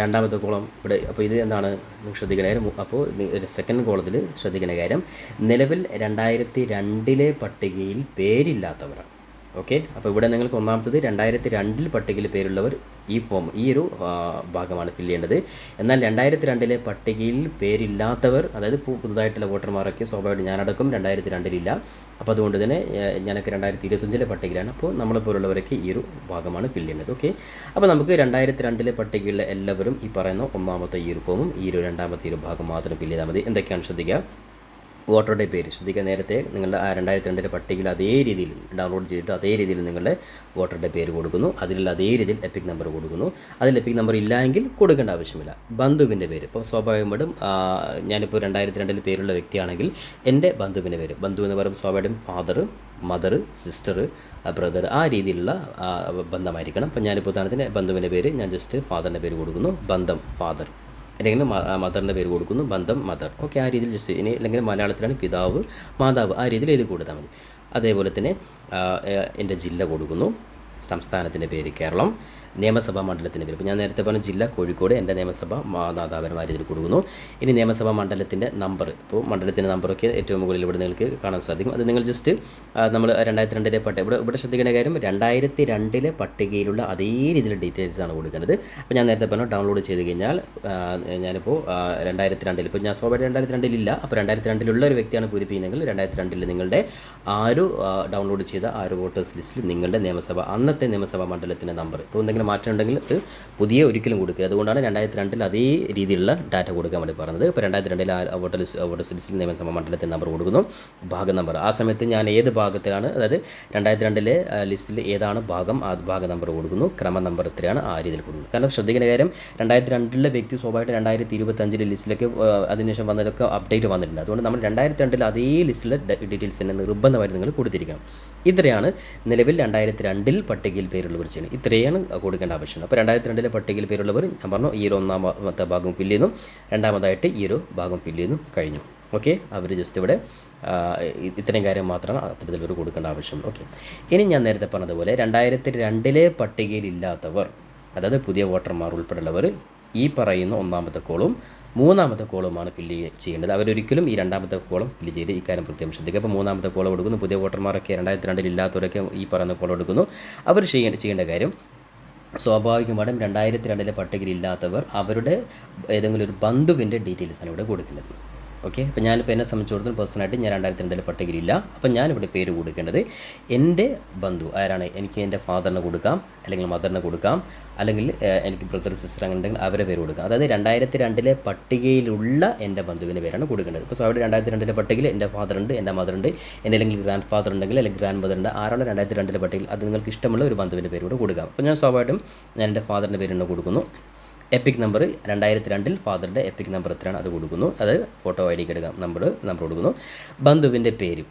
രണ്ടാമത്തെ കോളം ഇവിടെ അപ്പോൾ ഇത് എന്താണ്? നിങ്ങൾ ശ്രദ്ധിക്കുന്ന കാര്യം. അപ്പോൾ സെക്കൻഡ് കോളത്തിൽ ശ്രദ്ധിക്കുന്ന കാര്യം നിലവിൽ രണ്ടായിരത്തി രണ്ടിലെ പട്ടികയിൽ പേരില്ലാത്തവരാണ്. ഓക്കെ അപ്പോൾ ഇവിടെ നിങ്ങൾക്ക് ഒന്നാമത്തത് രണ്ടായിരത്തി രണ്ടിൽ പട്ടികയിൽ പേരുള്ളവർ ഈ ഫോം ഈ ഒരു ഭാഗമാണ് ഫില്ല് ചെയ്യേണ്ടത്. എന്നാൽ രണ്ടായിരത്തി രണ്ടിലെ പട്ടികയിൽ പേരില്ലാത്തവർ അതായത് പുതുതായിട്ടുള്ള വോട്ടർമാരൊക്കെ സ്വാഭാവികമായിട്ട് ഞാനടക്കം രണ്ടായിരത്തി രണ്ടിലില്ല അപ്പോൾ അതുകൊണ്ട് തന്നെ ഞാനൊക്കെ രണ്ടായിരത്തി ഇരുപത്തഞ്ചിലെ പട്ടികയിലാണ്. അപ്പോൾ നമ്മളെ പോലുള്ളവരൊക്കെ ഈ ഒരു ഭാഗമാണ് ഫില്ല് ചെയ്യേണ്ടത്. ഓക്കെ അപ്പോൾ നമുക്ക് രണ്ടായിരത്തി രണ്ടിലെ പട്ടികയിലെ എല്ലാവരും ഈ പറയുന്ന ഒന്നാമത്തെ ഈ ഒരു ഫോമും ഈ ഒരു രണ്ടാമത്തെ ഈ ഒരു ഭാഗം മാത്രം ഫില്ല് ചെയ്താൽ മതി. എന്തൊക്കെയാണ് ശ്രദ്ധിക്കുക? വോട്ടറുടെ പേര് ശ്രദ്ധിക്കുക നേരത്തെ നിങ്ങളുടെ രണ്ടായിരത്തി രണ്ടിലെ പട്ടികയിൽ അതേ രീതിയിൽ ഡൗൺലോഡ് ചെയ്തിട്ട് അതേ രീതിയിൽ നിങ്ങളുടെ വോട്ടറുടെ പേര് കൊടുക്കുന്നു. അതിലുള്ള അതേ രീതിയിൽ എപ്പിക് നമ്പർ കൊടുക്കുന്നു. അതിൽ എപ്പിക് നമ്പർ ഇല്ലായെങ്കിൽ കൊടുക്കേണ്ട ആവശ്യമില്ല. ബന്ധുവിന്റെ പേര്. ഇപ്പോൾ സ്വാഭാവികമായിട്ടും ഞാനിപ്പോൾ രണ്ടായിരത്തി രണ്ടിൽ പേരുള്ള വ്യക്തിയാണെങ്കിൽ എന്റെ ബന്ധുവിന്റെ പേര്. ബന്ധു എന്ന് പറയുമ്പോൾ സ്വാഭാവികം ഫാദർ മദർ സിസ്റ്റർ ബ്രദർ ആ രീതിയിലുള്ള ബന്ധമായിരിക്കണം. അപ്പം ഞാനിപ്പോൾ ഉദാഹരണത്തിന് ബന്ധുവിന്റെ പേര് ഞാൻ ജസ്റ്റ് ഫാദറിന്റെ പേര് കൊടുക്കുന്നു. ബന്ധം ഫാദർ അല്ലെങ്കിൽ മദറിന്റെ പേര് കൊടുക്കുന്നു ബന്ധം മദർ. ഓക്കെ ആ രീതിയിൽ ജസ്റ്റ് ഇനി അല്ലെങ്കിൽ മലയാളത്തിലാണ് പിതാവ് മാതാവ് ആ രീതിയിൽ എഴുതി കൊടുത്താൽ മതി. അതേപോലെ തന്നെ എന്റെ ജില്ല കൊടുക്കുന്നു. സംസ്ഥാനത്തിന്റെ പേര് കേരളം. നിയമസഭാ മണ്ഡലത്തിന്റെ പേര്. ഞാൻ നേരത്തെ പറഞ്ഞ ജില്ല കോഴിക്കോട് എന്റെ നിയമസഭ മാതാപരമായ രീതിയിൽ കൊടുക്കുന്നു. ഇനി നിയമസഭാ മണ്ഡലത്തിന്റെ നമ്പർ. ഇപ്പോൾ മണ്ഡലത്തിന്റെ നമ്പറൊക്കെ ഏറ്റവും മുകളിൽ ഇവിടെ നിങ്ങൾക്ക് കാണാൻ സാധിക്കും. അത് നിങ്ങൾ ജസ്റ്റ് നമ്മൾ രണ്ടായിരത്തി രണ്ടിലെ പട്ടിക ഇവിടെ ഇവിടെ ശ്രദ്ധിക്കേണ്ട കാര്യം രണ്ടായിരത്തി രണ്ടിലെ പട്ടികയിലുള്ള അതേ രീതിയിലുള്ള ഡീറ്റെയിൽസ് ആണ് കൊടുക്കുന്നത്. അപ്പോൾ ഞാൻ നേരത്തെ പറഞ്ഞു ഡൗൺലോഡ് ചെയ്ത് കഴിഞ്ഞാൽ ഞാനിപ്പോൾ രണ്ടായിരത്തി രണ്ടിൽ ഇപ്പോൾ ഞാൻ സ്വാഭാവിക രണ്ടായിരത്തി രണ്ടിലില്ല അപ്പോൾ രണ്ടായിരത്തി രണ്ടിലുള്ള ഒരു വ്യക്തിയാണ് പൂരിപ്പിക്കുന്നതെങ്കിൽ രണ്ടായിരത്തി രണ്ടിൽ നിങ്ങളുടെ ആ ഒരു ഡൗൺലോഡ് ചെയ്ത ആ ഒരു വോട്ടേഴ്സ് ലിസ്റ്റിൽ നിങ്ങളുടെ നിയമസഭ അന്നത്തെ നിയമസഭാ മണ്ഡലത്തിന്റെ നമ്പർ. ഇപ്പോൾ എന്തെങ്കിലും മാറ്റം ഉണ്ടെങ്കിൽ അത് പുതിയ ഒരിക്കലും കൊടുക്കുക അതുകൊണ്ടാണ് രണ്ടായിരത്തി രണ്ടിൽ അതേ രീതിയിലുള്ള ഡാറ്റ കൊടുക്കാൻ വേണ്ടി പറഞ്ഞത്. ഇപ്പോൾ രണ്ടായിരത്തി രണ്ടിൽ വോട്ടർ ലിസ്റ്റ് വോട്ടർ ലിസ്റ്റിൽ നിയമസഭാ മണ്ഡലത്തിൽ നമ്പർ കൊടുക്കുന്നു. ഭാഗം നമ്പർ ആ സമയത്ത് ഞാൻ ഏത് ഭാഗത്തിലാണ് അതായത് രണ്ടായിരത്തി രണ്ടിലെ ലിസ്റ്റിൽ ഏതാണ് ഭാഗം ആ ഭാഗ നമ്പർ കൊടുക്കുന്നു. ക്രമ നമ്പർ എത്രയാണ് ആ രീതിയിൽ കൊടുക്കുന്നത് കാരണം ശ്രദ്ധിക്കേണ്ട കാര്യം രണ്ടായിരത്തി രണ്ടിലെ വ്യക്തി സ്വാഭാവികമായിട്ട് രണ്ടായിരത്തി ഇരുപത്തഞ്ചിലെ ലിസ്റ്റിലേക്ക് അതിനുശേഷം വന്നതൊക്കെ അപ്ഡേറ്റ് വന്നിട്ടുണ്ട്. അതുകൊണ്ട് നമ്മൾ രണ്ടായിരത്തി രണ്ടിൽ അതേ ലിസ്റ്റിലെ ഡീറ്റെയിൽസ് തന്നെ നിർബന്ധമായിട്ട് നിങ്ങൾ കൊടുത്തിരിക്കണം. ഇത്രയാണ് നിലവിൽ രണ്ടായിരത്തി രണ്ടിൽ പട്ടികയിൽ പേരുള്ള കുറിച്ചാണ് ഇത്രയാണ് കൊടുക്കേണ്ട ആവശ്യമുണ്ട് അപ്പോൾ രണ്ടായിരത്തി രണ്ടിലെ പട്ടികയിൽ പേരുള്ളവർ ഞാൻ പറഞ്ഞു ഈ ഒരു ഒന്നാമത്തെ ഭാഗം ഫില്ല് ചെയ്യുന്നു. രണ്ടാമതായിട്ട് ഈ ഒരു ഭാഗം ഫില്ല് ചെയ്യുന്നു കഴിഞ്ഞു. ഓക്കെ അവർ ജസ്റ്റ് ഇവിടെ ഇത്രയും കാര്യം മാത്രമാണ് അത്തരത്തിൽ ഒരു കൊടുക്കേണ്ട ആവശ്യം. ഓക്കെ ഇനി ഞാൻ നേരത്തെ പറഞ്ഞതുപോലെ രണ്ടായിരത്തി രണ്ടിലെ പട്ടികയിൽ ഇല്ലാത്തവർ അതായത് പുതിയ വോട്ടർമാർ ഉൾപ്പെടെയുള്ളവർ ഈ പറയുന്ന ഒന്നാമത്തെ കോളും മൂന്നാമത്തെ കോളുമാണ് ഫില്ല് ചെയ്യേണ്ടത്. അവരൊരിക്കലും ഈ രണ്ടാമത്തെ കോളം ഫില്ല് ചെയ്ത് കാര്യം പ്രത്യേകം ശ്രദ്ധിക്കുക. അപ്പോൾ മൂന്നാമത്തെ കോളം എടുക്കുന്നു പുതിയ വോട്ടർമാരൊക്കെ രണ്ടായിരത്തി രണ്ടിൽ ഇല്ലാത്തവരൊക്കെ ഈ പറയുന്ന കോളം എടുക്കുന്നു. അവർ ചെയ്യേണ്ട കാര്യം സ്വാഭാവികമായിട്ടും രണ്ടായിരത്തി രണ്ടിലെ പട്ടികയിൽ ഇല്ലാത്തവർ അവരുടെ ഏതെങ്കിലും ഒരു ബന്ധുവിന്റെ ഡീറ്റെയിൽസാണ് ഇവിടെ കൊടുക്കേണ്ടത് ഓക്കെ? അപ്പോൾ ഞാനിപ്പോൾ എന്നെ സംബന്ധിച്ചിടത്തോളം പേഴ്സണായിട്ട് ഞാൻ രണ്ടായിരത്തി രണ്ടിലെ പട്ടികയിലില്ല. അപ്പം ഞാനിവിടെ പേര് കൊടുക്കേണ്ടത് എന്റെ ബന്ധു ആരാണ്? എനിക്ക് എന്റെ ഫാദറിന് കൊടുക്കാം അല്ലെങ്കിൽ മദറിന് കൊടുക്കാം അല്ലെങ്കിൽ എനിക്ക് ബ്രദർ സിസ്റ്റർ അങ്ങനെ ഉണ്ടെങ്കിൽ അവരെ പേര് കൊടുക്കാം. അതായത് രണ്ടായിരത്തി രണ്ടിലെ പട്ടികയിലുള്ള എന്റെ ബന്ധുവിന്റെ പേരാണ് കൊടുക്കേണ്ടത്. ഇപ്പോൾ അവിടെ രണ്ടായിരത്തി രണ്ടിലെ പട്ടികയിൽ എന്റെ ഫാദർ ഉണ്ട് എന്റെ മദർ ഉണ്ട് എന്റെ അല്ലെങ്കിൽ ഗ്രാൻഡ് ഫാദർ ഉണ്ടെങ്കിൽ അല്ലെങ്കിൽ ഗ്രാൻഡ് മദർ ഉണ്ട് ആരാണ് രണ്ടായിരത്തി രണ്ടിലെ പട്ടികയിൽ അത് നിങ്ങൾക്ക് ഇഷ്ടമുള്ള ഒരു ബന്ധുവിന്റെ പേര് കൂടെ കൊടുക്കാം. അപ്പോൾ ഞാൻ സ്വാഭാവികമായിട്ടും ഞാൻ എന്റെ ഫാദറിന്റെ പേര് കൊടുക്കുന്നു. എപ്പിക് നമ്പർ രണ്ടായിരത്തി രണ്ടിൽ ഫാദറിന്റെ എപ്പിക് നമ്പർ എത്രയാണ്? അത് കൊടുക്കുന്നു. അത് ഫോട്ടോ ഐ ഡിക്ക് എടുക്കാം. നമ്പർ നമ്പർ കൊടുക്കുന്നു. ബന്ധുവിന്റെ പേര്.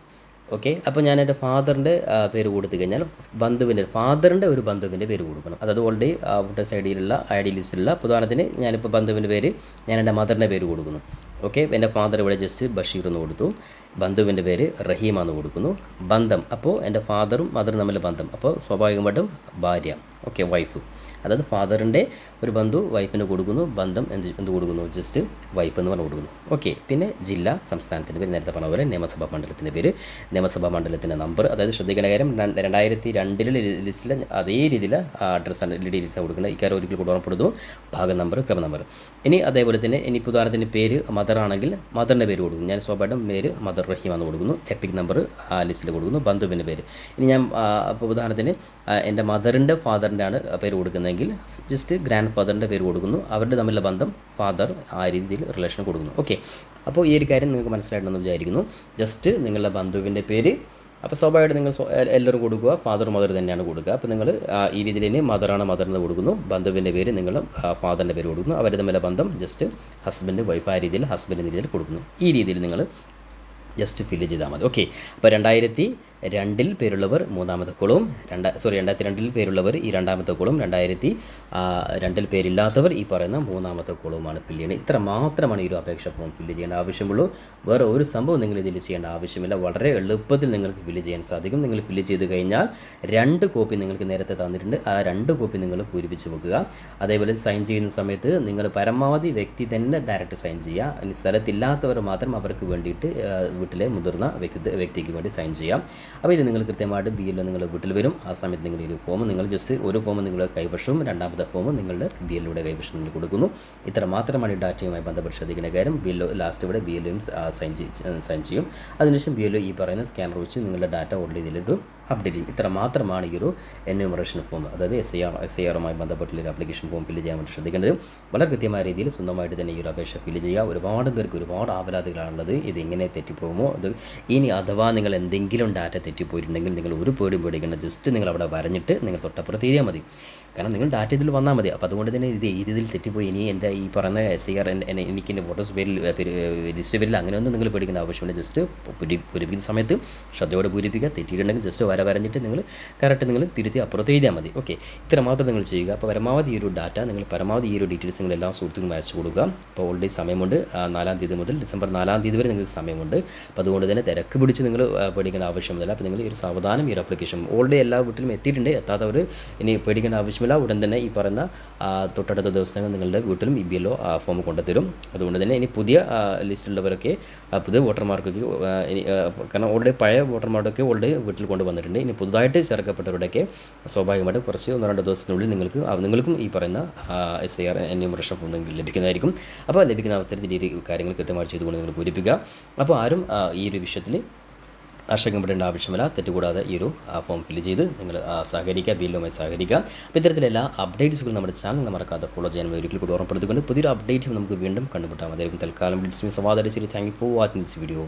ഓക്കെ അപ്പോൾ ഞാൻ എന്റെ ഫാദറിന്റെ പേര് കൊടുത്തു കഴിഞ്ഞാൽ ബന്ധുവിന്റെ ഫാദറിന്റെ ഒരു ബന്ധുവിന്റെ പേര് കൊടുക്കണം. അതായത് ഓൾറെഡി വോട്ടേഴ്സ് ഐ ഡിയിലുള്ള ഐ ഡി ലിസ്റ്റിലുള്ള ഉദാഹരണത്തിന് ഞാനിപ്പോൾ ബന്ധുവിന്റെ പേര് ഞാൻ എന്റെ മദറിന്റെ പേര് കൊടുക്കുന്നു. ഓക്കെ എന്റെ ഫാദർ ഇവിടെ ജസ്റ്റ് ബഷീർ എന്ന് കൊടുത്തു. ബന്ധുവിന്റെ പേര് റഹീമ എന്ന് കൊടുക്കുന്നു. ബന്ധം. അപ്പോൾ എന്റെ ഫാദറും മദറും തമ്മിൽ ബന്ധം. അപ്പോൾ സ്വാഭാവികമായിട്ടും ഭാര്യ. ഓക്കെ വൈഫ് അതായത് ഫാദറിന്റെ ഒരു ബന്ധു വൈഫിന് കൊടുക്കുന്നു ബന്ധം എന്ത് എന്ത് കൊടുക്കുന്നു? ജസ്റ്റ് വൈഫ് എന്ന് പറഞ്ഞ് കൊടുക്കുന്നു. ഓക്കെ പിന്നെ ജില്ല സംസ്ഥാനത്തിന്റെ പേര് നേരത്തെ പറഞ്ഞ പോലെ നിയമസഭാ മണ്ഡലത്തിന്റെ പേര്. നിയമസഭാ മണ്ഡലത്തിന്റെ നമ്പർ അതായത് ശ്രദ്ധിക്കേണ്ട കാര്യം രണ്ട് രണ്ടായിരത്തി രണ്ടിലെ ലിസ്റ്റിൽ അതേ രീതിയിൽ അഡ്രസ്സാണ് ഡീറ്റെയിൽസ് കൊടുക്കുന്നത്. ഇക്കാര്യം ഒരിക്കൽ കൂടെ ഓർമ്മപ്പെടുന്നു ഭാഗം നമ്പർ ക്രമ നമ്പർ ഇനി അതേപോലെ തന്നെ ഇനി ഉദാഹരണത്തിന്റെ പേര് മദർ ആണെങ്കിൽ മദറിന്റെ പേര് കൊടുക്കുന്നു. ഞാൻ സ്വാഭാവികം പേര് മദർ റഹീം എന്ന് കൊടുക്കുന്നു. എപ്പിക് നമ്പർ ആ ലിസ്റ്റിൽ കൊടുക്കുന്നു. ബന്ധുവിന്റെ പേര്. ഇനി ഞാൻ ഇപ്പോൾ ഉദാഹരണത്തിന് എന്റെ മദറിന്റെ ഫാദറിന്റെ ആണ് പേര് കൊടുക്കുന്നതെങ്കിൽ ജസ്റ്റ് ഗ്രാൻഡ് ഫാദറിന്റെ പേര് കൊടുക്കുന്നു. അവരുടെ തമ്മിലുള്ള ബന്ധം ഫാദർ ആ രീതിയിൽ റിലേഷൻ കൊടുക്കുന്നു. ഓക്കെ അപ്പോൾ ഈ ഒരു കാര്യം നിങ്ങൾക്ക് മനസ്സിലായിട്ടുണ്ടെന്ന് വിചാരിക്കുന്നു. ജസ്റ്റ് നിങ്ങളുടെ ബന്ധുവിന്റെ പേര്. അപ്പോൾ സ്വാഭാവികമായിട്ട് നിങ്ങൾ എല്ലാവരും കൊടുക്കുക. ഫാദർ മദർ തന്നെയാണ് കൊടുക്കുക. അപ്പോൾ നിങ്ങൾ ഈ രീതിയിൽ തന്നെ മദറാണ് മദറിന് കൊടുക്കുന്നു. ബന്ധുവിന്റെ പേര് നിങ്ങൾ ഫാദറിന്റെ പേര് കൊടുക്കുന്നു. അവരുടെ തമ്മിലുള്ള ബന്ധം ജസ്റ്റ് ഹസ്ബൻഡ് വൈഫ് ആ രീതിയിൽ ഹസ്ബൻഡ് രീതിയിൽ കൊടുക്കുന്നു. ഈ രീതിയിൽ നിങ്ങൾ ജസ്റ്റ് ഫില്ല് ചെയ്താൽ മതി. ഓക്കെ അപ്പോൾ രണ്ടായിരത്തി രണ്ടിൽ പേരുള്ളവർ മൂന്നാമത്തെ കോളവും രണ്ട സോറി രണ്ടായിരത്തി രണ്ടിൽ പേരുള്ളവർ ഈ രണ്ടാമത്തെ കോളും രണ്ടായിരത്തി രണ്ടിൽ പേരില്ലാത്തവർ ഈ പറയുന്ന മൂന്നാമത്തെ കോളവുമാണ് ഫില്ല് ചെയ്യുന്നത്. ഇത്ര മാത്രമാണ് ഈ ഒരു അപേക്ഷ ഫോം ഫില്ല് ചെയ്യേണ്ട ആവശ്യമുള്ളൂ. വേറെ ഒരു സംഭവം നിങ്ങൾ ഇതിൽ ചെയ്യേണ്ട ആവശ്യമില്ല. വളരെ എളുപ്പത്തിൽ നിങ്ങൾക്ക് ഫില്ല് ചെയ്യാൻ സാധിക്കും. നിങ്ങൾ ഫില്ല് ചെയ്ത് കഴിഞ്ഞാൽ രണ്ട് കോപ്പി നിങ്ങൾക്ക് നേരത്തെ തന്നിട്ടുണ്ട്. ആ രണ്ട് കോപ്പി നിങ്ങൾ പൂരിപ്പിച്ച് വെക്കുക. അതേപോലെ സൈൻ ചെയ്യുന്ന സമയത്ത് നിങ്ങൾ പരമാവധി വ്യക്തി തന്നെ ഡയറക്റ്റ് സൈൻ ചെയ്യുക. സ്ഥലത്തില്ലാത്തവർ മാത്രം അവർക്ക് വേണ്ടിയിട്ട് വീട്ടിലെ മുതിർന്ന വ്യക്തി വ്യക്തിക്ക് വേണ്ടി സൈൻ ചെയ്യാം. അപ്പോൾ ഇത് നിങ്ങൾ കൃത്യമായിട്ട് ബി എൽ നിങ്ങൾ വീട്ടിൽ വരും. ആ സമയത്ത് നിങ്ങൾ ഒരു ഫോം നിങ്ങൾ ജസ്റ്റ് ഒരു ഫോം നിങ്ങളുടെ കൈവശവും രണ്ടാമത്തെ ഫോം നിങ്ങളുടെ ബി എല്ലിലൂടെ കൈവശം നിങ്ങൾ കൊടുക്കുന്നു. ഇത്ര മാത്രമാണ് ഈ ഡാറ്റയുമായി ബന്ധപ്പെട്ട് ശ്രദ്ധിക്കുന്ന കാര്യം. ബി എല്ലോ ലാസ്റ്റ് ഇവിടെ ബി എല്ലും സൈൻ ചെയ്യും. അതിനുശേഷം ബി എല്ലോ ഈ പറയുന്ന സ്കാനർ വെച്ച് നിങ്ങളുടെ ഡാറ്റ ഓർഡർ ഇതിലിട്ട് അപ്ഡേറ്റ് ചെയ്യും. ഇത്ര മാത്രമാണ് ഈ ഒരു എന്യൂമറേഷൻ ഫോം അതായത് S I R S I ആറുമായി ബന്ധപ്പെട്ടുള്ള ഒരു ആപ്ലിക്കേഷൻ ഫോം ഫില്ല് ചെയ്യാൻ വേണ്ടി ശ്രദ്ധിക്കേണ്ടത് വളരെ കൃത്യമായ രീതിയിൽ സ്വന്തമായിട്ട് തന്നെ ഈ ഒരു അപേക്ഷ ഫില്ല് ചെയ്യുക. ഒരുപാട് പേർക്ക് ഒരുപാട് ആവലാതികളാണുള്ളത്. ഇത് എങ്ങനെ തെറ്റിപ്പോകുമോ അത് ഇനി അഥവാ നിങ്ങൾ എന്തെങ്കിലും ഡാറ്റ തെറ്റിപ്പോയിട്ടുണ്ടെങ്കിൽ നിങ്ങൾ ഒരു പേടി പേടിക്കേണ്ട. ജസ്റ്റ് നിങ്ങൾ അവിടെ വരഞ്ഞിട്ട് നിങ്ങൾ തൊട്ടപ്പുറത്ത് എഴുതിയാൽ മതി. കാരണം നിങ്ങൾ ഡാറ്റ ഇതിൽ വന്നാൽ മതി. അപ്പോൾ അതുകൊണ്ട് തന്നെ ഇത് ഇതിൽ തെറ്റിപ്പോയി. ഇനി എന്റെ ഈ പറയുന്ന എസ് ഐ ആർ എനിക്ക് എന്റെ വോട്ടേഴ്സ് പേരിൽ ലിസ്റ്റ് പേരിൽ അങ്ങനെയൊന്നും നിങ്ങൾ പേടിക്കേണ്ട ആവശ്യമില്ല. ജസ്റ്റ് പൂരി പൂരിപ്പിക്കുന്ന സമയത്ത് ശ്രദ്ധയോടെ പൂരിപ്പിക്കുക. തെറ്റിയിട്ടുണ്ടെങ്കിൽ ജസ്റ്റ് വര വരഞ്ഞിട്ട് നിങ്ങൾ കറക്റ്റ് നിങ്ങൾ തിരുത്തി അപ്പുറത്ത് എഴുതിയാൽ മതി. ഓക്കെ ഇത്ര മാത്രം നിങ്ങൾ ചെയ്യുക. അപ്പോൾ പരമാവധി ഈ ഒരു ഡാറ്റ നിങ്ങൾ പരമാവധി ഈ ഒരു ഡീറ്റെയിൽസ് നിങ്ങൾ എല്ലാ സുഹൃത്തുക്കളും അയച്ചു കൊടുക്കുക. അപ്പോൾ ഓൾറെഡി സമയമുണ്ട്. നാലാം തീയതി മുതൽ ഡിസംബർ നാലാം തീയതി വരെ നിങ്ങൾക്ക് സമയമുണ്ട്. അപ്പോൾ അതുകൊണ്ട് തന്നെ തിരക്ക് പിടിച്ച് നിങ്ങൾ പേടിക്കേണ്ട ആവശ്യമില്ല അപ്പോൾ നിങ്ങൾ ഈ ഒരു സാവധാനം ഈ ഒരു ആപ്ലിക്കേഷൻ ഓൾറെഡി എല്ലാ വീട്ടിലും എത്തിയിട്ടുണ്ട്. എത്താത്തവർ ഇനി പേടിക്കേണ്ട ആവശ്യമില്ല ഉടൻ തന്നെ ഈ പറയുന്ന തൊട്ടടുത്ത ദിവസങ്ങൾ നിങ്ങളുടെ വീട്ടിലും ഇ ബി എല്ലോ ഫോം കൊണ്ടുതരും. അതുകൊണ്ട് തന്നെ ഇനി പുതിയ ലിസ്റ്റിലുള്ളവരൊക്കെ പുതിയ വോട്ടർമാർക്കൊക്കെ കാരണം ഓൾറെഡി പഴയ വോട്ടർമാരുടെയൊക്കെ ഓൾറെഡി വീട്ടിൽ കൊണ്ടുവന്നിട്ടുണ്ട്. ഇനി പുതുതായിട്ട് ചേർക്കപ്പെട്ടവരുടെയൊക്കെ സ്വാഭാവികമായിട്ട് കുറച്ച് ഒന്നോ രണ്ടോ ദിവസത്തിനുള്ളിൽ നിങ്ങൾക്ക് നിങ്ങൾക്കും ഈ പറയുന്ന S I R enumeration form ലഭിക്കുന്നതായിരിക്കും. അപ്പോൾ ലഭിക്കുന്ന അവസരത്തിൽ ഈ കാര്യങ്ങൾ കൃത്യമായി ചെയ്തുകൊണ്ട് നിങ്ങൾ പൂരിപ്പിക്കുക. അപ്പോൾ ആരും ഈ ഒരു വിഷയത്തിൽ ആശങ്കപ്പെടേണ്ട ആവശ്യമില്ല. തെറ്റുകൂടാതെ ഈ ഒരു ഫോം ഫില്ല് ചെയ്ത് നിങ്ങൾ സഹകരിക്കുക ബില്ലുമായി സഹകരിക്കുക. അപ്പോൾ ഇത്തരത്തിലെല്ലാ അപ്ഡേറ്റ്സുകളും നമ്മുടെ ചാനൽ മറക്കാതെ ഫോളോ ചെയ്യാൻ ഒരിക്കൽ കൂടി ഓർമ്മപ്പെടുത്തിക്കൊണ്ട് പുതിയൊരു അപ്ഡേറ്റ് നമുക്ക് വീണ്ടും കണ്ടുമുട്ടാം. അതായത് തൽക്കാലം. This is Sawad thank you for watching this video